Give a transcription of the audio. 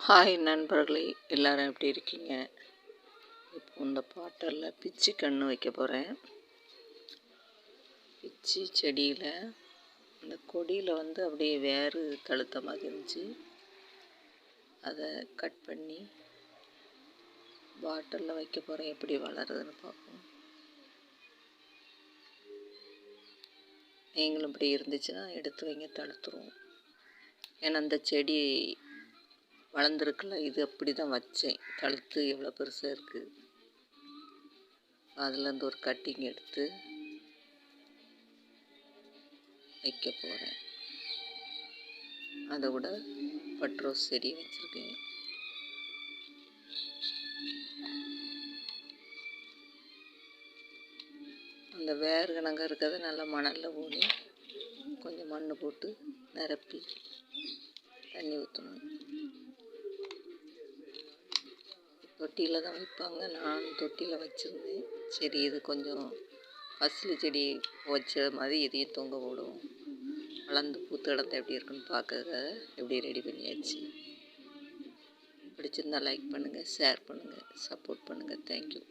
Hi நண்பர்களே எல்லாரும் எப்படி இருக்கீங்க? இப்போ இந்த பாட்டரில் பிச்சி கன்று வைக்க போகிறேன் பிச்சி செடியில் அந்த கொடியில் வந்து அப்படியே வேறு தழுத்த மாதிரி இருந்துச்சு. அதை கட் பண்ணி பாட்டிலில் வைக்க போகிறேன் எப்படி வளருதுன்னு பார்ப்போம். நீங்களும் இப்படி இருந்துச்சுன்னா எடுத்து வைங்க தழுத்துருவோம் ஏன்னா அந்த செடி வளர்ந்துருக்குல்ல இது அப்படி தான் வச்சேன். கழுத்து எவ்வளோ பெருசாக இருக்குது அதுலேருந்து ஒரு கட்டிங் எடுத்து வைக்க போகிறேன் அதை விட பட்ரோஸ் செடி வச்சுருக்கேன். அந்த வேர் கணங்க இருக்கிறத நல்லா மணலில் ஊனி கொஞ்சம் மண் போட்டு நிரப்பி தண்ணி ஊற்றணும் தொட்டியில் தான் வைப்பாங்க. நான் தொட்டியில் வச்சுருந்தேன். சரி இது கொஞ்சம் பசிலி செடி வச்ச மாதிரி இதையும் தொங்க போடுவோம் வளர்ந்து பூத்து இடத்த எப்படி இருக்குன்னு பார்க்கறத எப்படி ரெடி பண்ணியாச்சு. பிடிச்சிருந்தா லைக் பண்ணுங்கள் ஷேர் பண்ணுங்கள் சப்போர்ட் பண்ணுங்கள் தேங்க்யூ